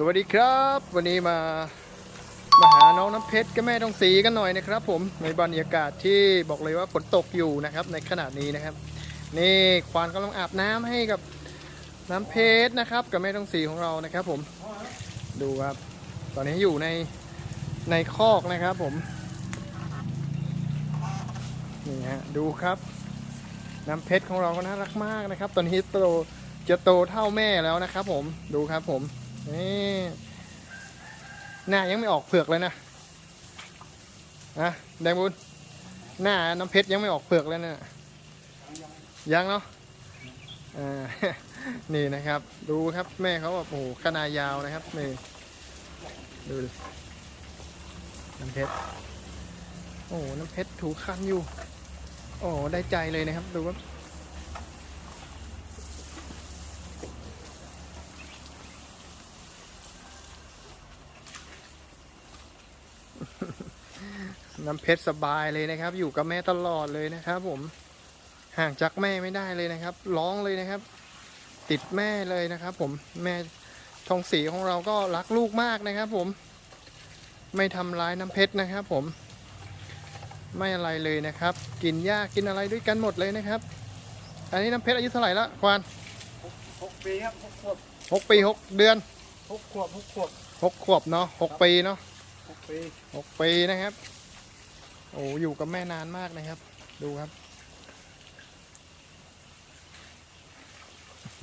สวัสดีครับ วันนี้มามาหาน้องน้ำเพชรกับแม่ทองสีกันหน่อยนะครับ ผมในบรรยากาศที่บอกเลยว่าฝนตกอยู่นะครับ ในขณะนี้นะครับ นี่ควานกำลังอาบน้ำให้กับน้ำเพชรนะครับ กับแม่ทองสีของเรานะครับ ผมดูครับ ตอนนี้อยู่ในในคอกนะครับ ผมนี่ฮะดูครับ น้ำเพชรของเราก็น่ารักมากนะครับ ตอนนี้โตจะโตเท่าแม่แล้วนะครับ ผมดูครับผม นี่หน้ายังไม่ออกเผือกเลยนะนะแดงบุญหน้าน้ำเพชรยังไม่ออกเผือกเลยนะยังเนาะอ่านี่นะครับ ดูครับแม่เขาแบบโอ้โหขนายาวนะครับนี่ดูดิน้ำเพชรโอ้น้ำเพชรถูคันอยู่ โอ้ได้ใจเลยนะครับ ดูครั น้ำเพชรสบายเลยนะครับ อยู่กับแม่ตลอดเลยนะครับ ผมห่างจากแม่ไม่ได้เลยนะครับ ร้องเลยนะครับ ติดแม่เลยนะครับ ผมแม่ทองสีของเราก็รักลูกมากนะครับ ผม ไม่ทำร้ายน้ำเพชรนะครับ ผม ไม่อะไรเลยนะครับ กินหญ้ากินอะไรด้วยกันหมดเลยนะครับ อันนี้น้ำเพชรอายุเท่าไหร่ละควานหกปีครับหกขวบหกปีหกเดือนหกขวบหกขวบหกขวบเนาะหกปีเนาะหกปีหกปีนะครับ โอ้อยู่กับแม่นานมากนะครับ ดูครับ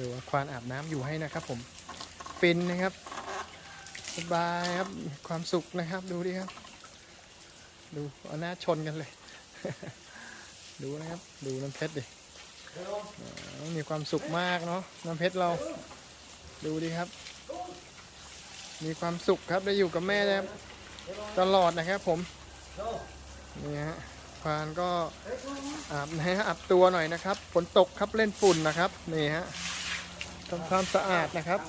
ดูว่าควานอาบน้ำอยู่ให้นะครับ ผมฟินนะครับสบายครับความสุขนะครับ ดูดิครับ ดูเอาหน้าชนกันเลย ดูนะครับ ดูน้ำเพชรดิมีความสุขมากเนาะน้ำเพชรเรา ดูดิครับ มีความสุขครับได้อยู่กับแม่นะครับตลอดนะครับผม นี่ฮะควานก็อาบนะอาบตัวหน่อยนะครับฝนตกครับเล่นฝุ่นนะครับนี่ฮะทำความสะอาดนะครับ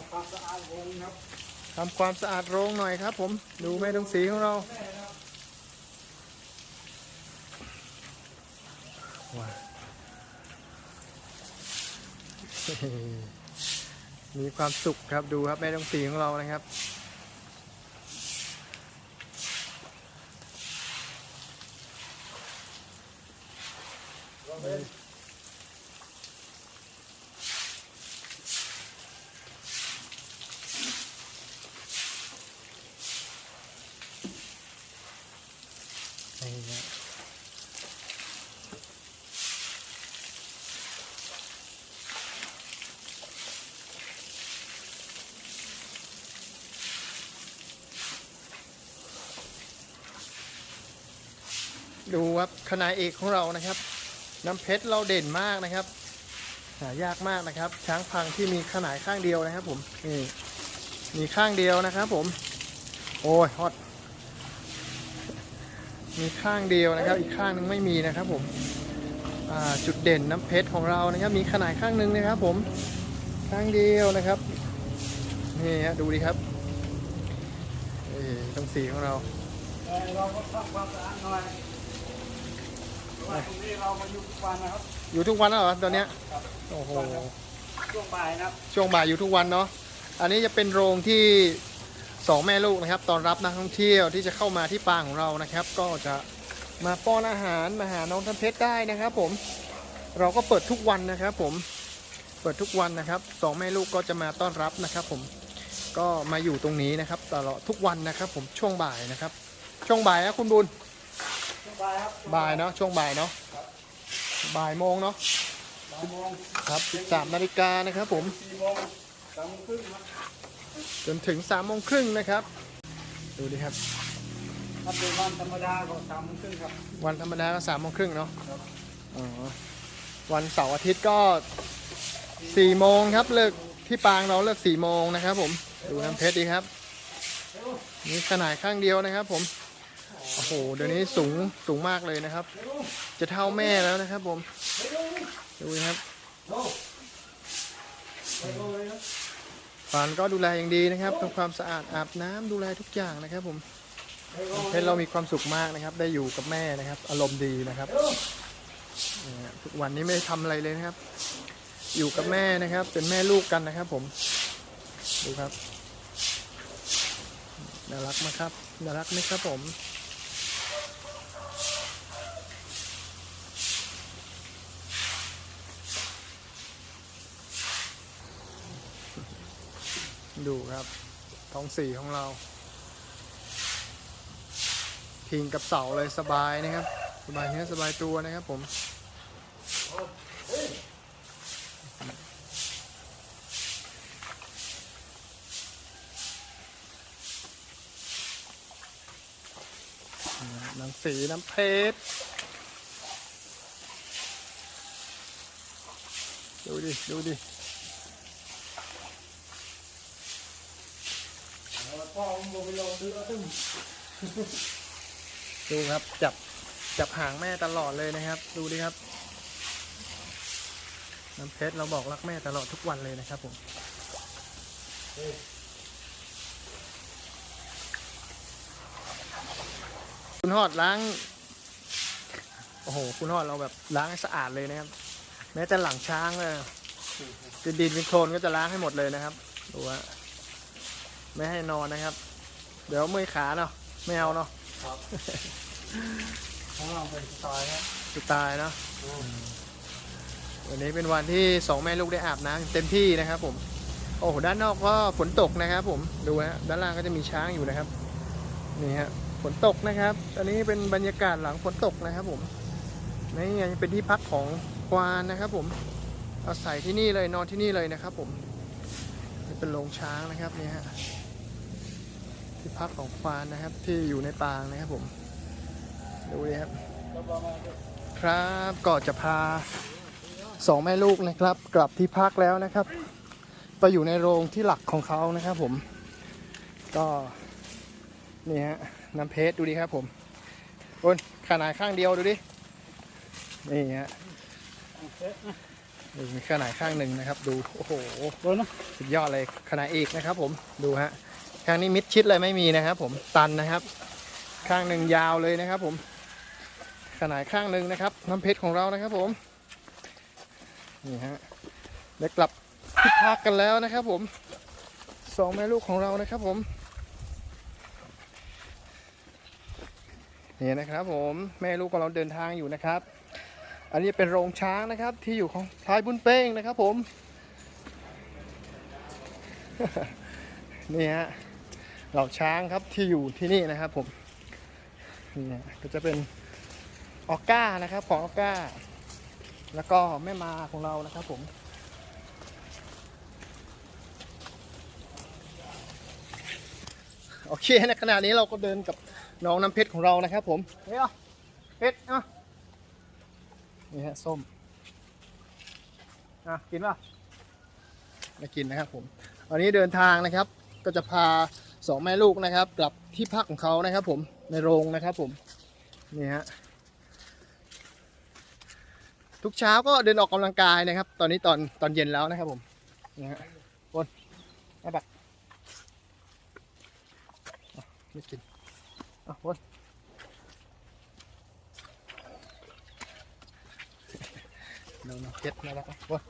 ทำความสะอาดโรงหน่อยครับ ผมดูแม่ตรงสีของเราว้ามีความสุขครับดูครับแม่ตรงสีของเรานะครับ ดูครับขนาดเอกของเรานะครับ น้ำเพชรเราเด่นมากนะครับ หายากมากนะครับ ช้างพังที่มีขนาดข้างเดียวนะครับ ผมนี่มีข้างเดียวนะครับ ผม โอ้ยฮอตมีข้างเดียวนะครับ อีกข้างหนึงไม่มีนะครับ ผมจุดเด่นน้ำเพชรของเรานะครับ มีขนาดข้างหนึงนะครับ ผมข้างเดียวนะครับนี่ฮะดูดิครับนี่ตรงสีของเราเราก็ทำความสะอาดหน่อยเพราะว่า ตรงนี้เรามาอยู่ทุกวันนะครับ อยู่ทุกวันแล้วเหรอตอนเนี้ยครับโอ้โหช่วงบ่ายนะครับช่วงบ่ายอยู่ทุกวันเนาะอันนี้จะเป็นโรงที่สองแม่ลูกนะครับตอนรับนักท่องเที่ยวที่จะเข้ามาที่ปางของเรานะครับ ก็จะมาป้อนอาหารมาหาน้องทันเพชรได้นะครับ ผม เราก็เปิดทุกวันนะครับ ผมเปิดทุกวันนะครับสองแม่ลูกก็จะมาต้อนรับนะครับ ผมก็มาอยู่ตรงนี้นะครับตลอดทุกวันนะครับ ผมช่วงบ่ายนะครับ ช่วงบ่ายนะคุณบุญช่วง บ่ายครับบ่ายเนาะช่วงบ่ายเนาะบ่ายโมงเนาะบ่ายโมงครับ13นาฬิกานะครับผมสี่โมงสามโมงครึ่งครับจนถึง3ามโมงครึ่งนะครับ ดูดิครับ ถ้าเป็นวันธรรมดาก็สามโมงครึ่งครับ วันธรรมดาก็สามโมงครึ่งเนาะครับ อ๋อวันเสาร์อาทิตย์ก็สี่โมงครับเลิกที่ปางเราเลิกสี่โมงนะครับผมดูน้ำเพชรดีครับ นี่ขนาดข้างเดียวนะครับผม โอ้โห เดี๋ยวนี้สูงสูงมากเลยนะครับ จะเท่าแม่แล้วนะครับผม ดูนะครับฟานก็ดูแลอย่างดีนะครับทำความสะอาดอาบน้ำดูแลทุกอย่างนะครับ ผมเพชรเรามีความสุขมากนะครับ ได้อยู่กับแม่นะครับ อารมณ์ดีนะครับทุกวันนี้ไม่ได้ทำอะไรเลยนะครับ อยู่กับแม่นะครับ เป็นแม่ลูกกันนะครับ ผม ดูครับน่ารักมากครับน่ารักไหมครับผม ดูครับ ท้องสีของเรา พิงกับเสาเลยสบายนะครับ สบายเนื้อสบายตัวนะครับผมน้ำสีน้ำเพชรดูดิ ดูดิ พอมึงไปลงดูแล้วตึ้งดูครับจับจับหางแม่ตลอดเลยนะครับ ดูดิครับน้ำเพชรเราบอกรักแม่ตลอดทุกวันเลยนะครับผมคุณฮอดล้าง โอ้โห คุณฮอดเราแบบล้างให้สะอาดเลยนะครับ แม้แต่หลังช้างเลยดินเป็นโคลนก็จะล้างให้หมดเลยนะครับ ดูว่า ไม่ให้นอนนะครับ เดี๋ยวเมื่อยขาเนาะไม่เอาเนาะของเราเป็นสไตล์ครับสไตล์เนาะวันนี้เป็นวันที่สองแม่ลูกได้อาบน้ำเต็มที่นะครับผมโอ้โหด้านนอกก็ฝนตกนะครับ ผมดูฮะด้านล่างก็จะมีช้างอยู่นะครับนี่ฮะฝนตกนะครับ อันนี้เป็นบรรยากาศหลังฝนตกนะครับ ผมนี่ยังเป็นที่พักของควานนะครับ ผมอาศัยที่นี่เลยนอนที่นี่เลยนะครับ ผมนี่เป็นโรงช้างนะครับนี่ฮะ ที่พักของควานนะครับ ที่อยู่ในปางนะครับผม ดูดิครับ ครับก็จะพาสองแม่ลูกนะครับ กลับที่พักแล้วนะครับ ไปอยู่ในโรงที่หลักของเขานะครับผม ก็นี่ฮะน้ำเพชรดูดิครับผมบนขนาดข้างเดียวดูดิ นี่ฮะนี่มีขนาดข้างหนึ่งนะครับ ดู โอ้โหโดนนะสุดยอดเลยขนาดเอกนะครับผมดูฮะ ข้างนี้มิดชิดเลยไม่มีนะครับ ผมตันนะครับ ข้างหนึ่งยาวเลยนะครับ ผม ขนาดข้างหนึ่งนะครับ น้ำเพชรของเรานะครับ ผมนี่ฮะได้กลับที่พักกันแล้วนะครับ ผมสองแม่ลูกของเรานะครับ ผมนี่นะครับ ผมแม่ลูกของเราเดินทางอยู่นะครับ อันนี้เป็นโรงช้างนะครับ ที่อยู่ของพลายบุญเป้งนะครับ ผมนี่ฮะ เหล่าช้างครับที่อยู่ที่นี่นะครับผมนี่ก็จะเป็นออก้านะครับของออก้า แล้วก็แม่มาของเรานะครับผมโอเคในขณะนี้เราก็เดินกับน้องน้ำเพชรของเรานะครับผมเฮ้ยเอเพชรอะนี่ฮะส้มอะกินป่ะไม่กินนะครับผมวันนี้เดินทางนะครับ ก็จะพาสองแม่ลูกนะครับ กลับที่พักของเขานะครับ ผมในโรงนะครับ ผมนี่ฮะทุกเช้าก็เดินออกกำลังกายนะครับ ตอนนี้ตอนตอนเย็นแล้วนะครับ ผมนี่ฮะบนแม่บักไม่กินอะบนน้องเพชรน่ารักนะบน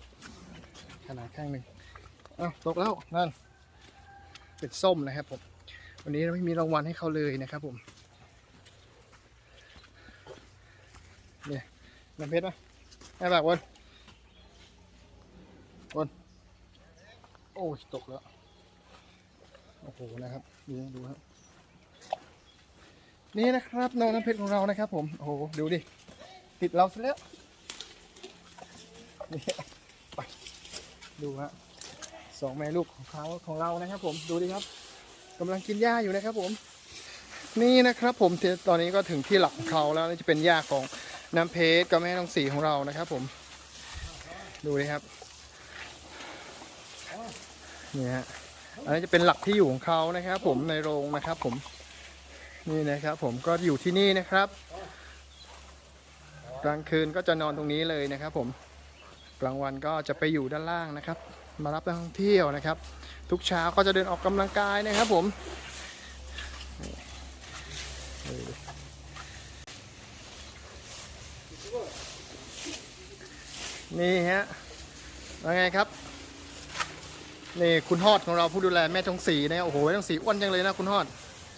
ขนาดข้างหนึ่งอ้าวตกแล้วนั่น เป็นส้มนะครับผม วันนี้เราไม่มีรางวัลให้เขาเลยนะครับผมเนี่ยน้ำเพชรไหมแม่แบบวนวนโอ้ยตกแล้วโอ้โหนะครับดูดูครับนี่นะครับน้องน้ำเพชรของเรานะครับ ผมโอ้โหดูดิติดเราซะแล้วนี่ไปดูฮะ สองแม่ลูกของเขาของเรานะครับผมดูดิครับกำลังกินหญ้าอยู่นะครับผม นี่นะครับผมตอนนี้ก็ถึงที่หลักของเขาแล้วนี่จะเป็นหญ้าของน้ำเพชรกับแม่น้องสีของเรานะครับ ผม ดูดิครับนี่ฮะอันนี้จะเป็นหลักที่อยู่ของเขานะครับ ผมในโรงนะครับ ผมนี่นะครับ ผมก็อยู่ที่นี่นะครับ กลางคืนก็จะนอนตรงนี้เลยนะครับ ผมกลางวันก็จะไปอยู่ด้านล่างนะครับ มารับนักท่องเที่ยวนะครับ ทุกเช้าก็จะเดินออกกำลังกายนะครับผมนี่นี่ฮะว่าไงครับ นี่คุณฮอดของเราผู้ดูแลแม่ทองสีนะโอ้โหแม่ทองสีอ้วนจังเลยนะคุณฮอด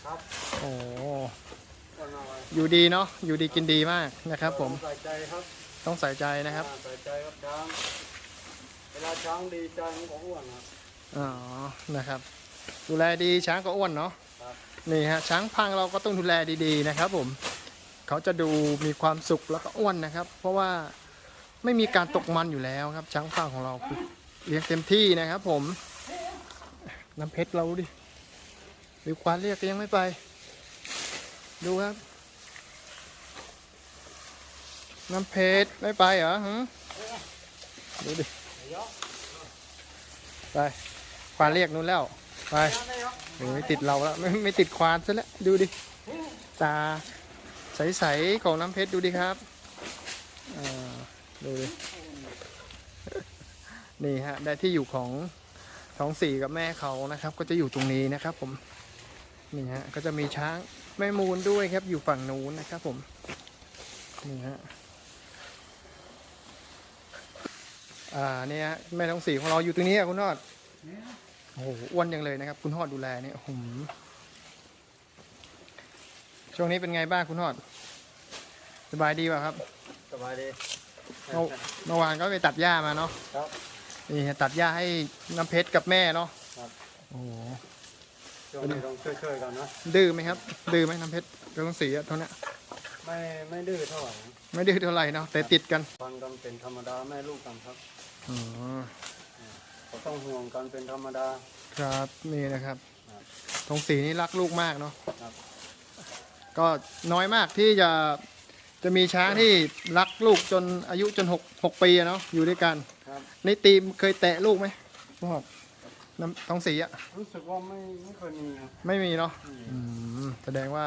ครับ โอ้ก็น่าไว้อยู่ดีเนาะ อยู่ดีกินดีมากนะครับ ผมใส่ใจครับ ต้องใส่ใจนะครับอ่าใส่ใจครับช้างเว ลาช้างดีใจมันก็อ้วนครับ อ๋อ นะครับ ดูแลดีช้างก็อ้วนเนาะครับ นี่ฮะช้างพังเราก็ต้องดูแลดีๆนะครับ ผม เขาจะดูมีความสุขแล้วก็อ้วนนะครับ เพราะว่าไม่มีการตกมันอยู่แล้วครับ ช้างพังของเราคือเลี้ยงเต็มที่นะครับ ผม น้ำเพชรเราดิหรือควานเรียกก็ยังไม่ไป ดูครับ น้ำเพชรไม่ไปเหรอฮะดูดิ ไป ควานเรียกนู้นแล้ว ไปเออไม่ติดเราแล้ว ไม่ไม่ติดควานซะแล้ว ดูดิ ตา ใสๆของน้ำเพชรดูดิครับอ่าดูดิ นี่ฮะ ได้ที่อยู่ของท้องสี่กับแม่เขานะครับ ก็จะอยู่ตรงนี้นะครับ ผม นี่ฮะ ก็จะมีช้างแม่มูลด้วยครับ อยู่ฝั่งนู้นนะครับ ผม นี่ฮะ อ่าเนี่ยฮะแม่ท้องสี่ของเราอยู่ตรงนี้อะคุณนอดโอ้โหอ้วนยังเลยนะครับ คุณฮอดดูแลเนี่ยหืมช่วงนี้เป็นไงบ้างคุณฮอด สบายดีป่ะครับสบายดี เมื่อเมื่อวานก็ไปตัดหญ้ามาเนาะครับ นี่ตัดหญ้าให้น้ำเพชรกับแม่เนาะครับ โอ้โหช่วงนี้ต้องช่วยๆกันนะดื้อไหมครับ ดื้อไหมน้ำเพชรก็ต้องสีอะเท่านี้ ไม่ไม่ดื้อเท่าไหร่นะไม่ดื้อเท่าไหร่เนาะแต่ติดกันฟันกันเป็นธรรมดาแม่ลูกกันครับอ๋อก็ต้องห่วงกันเป็นธรรมดา ครับนี่นะครับครับทองสีนี่รักลูกมากเนาะครับ ก็น้อยมากที่จะจะมีช้างที่รักลูกจนอายุจนหกหกปีอะเนาะอยู่ด้วยกันครับในตีมเคยแตะลูกไหมพ่อน้ำท้องสีอะรู้สึกว่าไม่ไม่เคยมีครับไม่มีเนาะอืมอืมแสดงว่า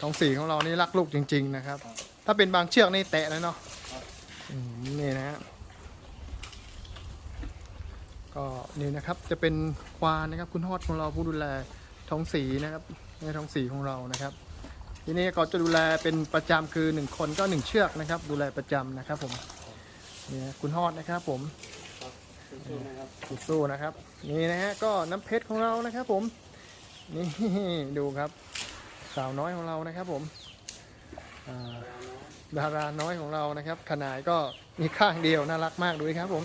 ท้องสีของเรานี่รักลูกจริง ๆ นะครับครับ ถ้าเป็นบางเชือกนี่แตะแล้วเนาะครับอืมนี่นะฮะก็นี่นะครับจะเป็นควานนะครับ คุณฮอดของเราผู้ดูแลท้องสีนะครับในท้องสีของเรานะครับ ทีนี้ก็จะดูแลเป็นประจำคือหนึ่งคนก็หนึ่งเชือกนะครับ ดูแลประจำนะครับผมนี่นะคุณฮอดนะครับผมสู้ๆนะครับสู้ๆนะครับนี่นะฮะก็น้ำเพชรของเรานะครับ ผมนี่ดูครับ สาวน้อยของเรานะครับผมดาราน้อยของเรานะครับ ขนาดก็มีข้างเดียวน่ารักมากดูดิครับผม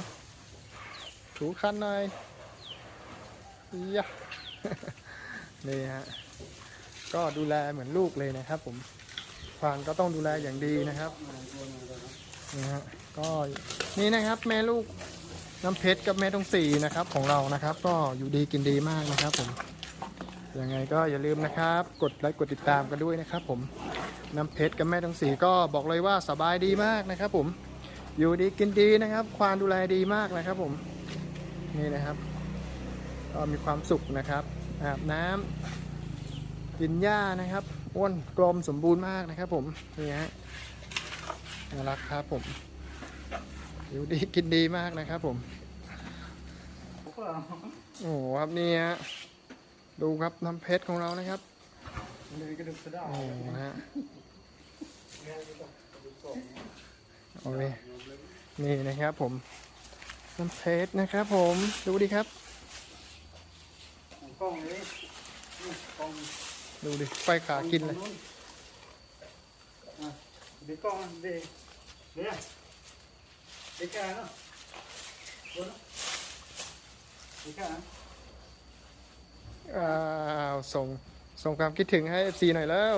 ถูคันหน่อยยะนี่ฮะก็ดูแลเหมือนลูกเลยนะครับ ผมฟางก็ต้องดูแลอย่างดีนะครับนี่ฮะก็นี่นะครับแม่ลูกน้ำเพชรกับแม่ตรงสีนะครับ ของเรานะครับ ก็อยู่ดีกินดีมากนะครับผม ยังไงก็อย่าลืมนะครับ กดไลค์กดติดตามกันด้วยนะครับ ผมน้ำเพชรกับแม่ตรงสีก็บอกเลยว่าสบายดีมากนะครับ ผมอยู่ดีกินดีนะครับ ความดูแลดีมากนะครับ ผมนี่นะครับก็มีความสุขนะครับอาบน้ำกินหญ้านะครับอ้วนกลมสมบูรณ์มากนะครับ ผมนี่ฮะน่ารักครับผมอยู่ดีกินดีมากนะครับ ผมโอ้โหครับนี่ฮะ ดูครับน้ำเพชรของเรานะครับนี่ก็ดึกสะดาโอ้โหฮะโอ้ยนี่นะครับผม น้ำเพชรนะครับผมดูดิครับกล้องนี้กล้องดูดิไฟขากินเลยดีกล้องดีเนี่ยดีแค่เนาะดีแค่ อ้าวส่งส่งความคิดถึงให้ FC หน่อยแล้ว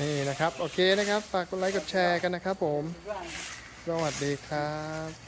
นี่นะครับ โอเคนะครับ ฝากกดไลค์กดแชร์กันนะครับผม สวัสดีครับ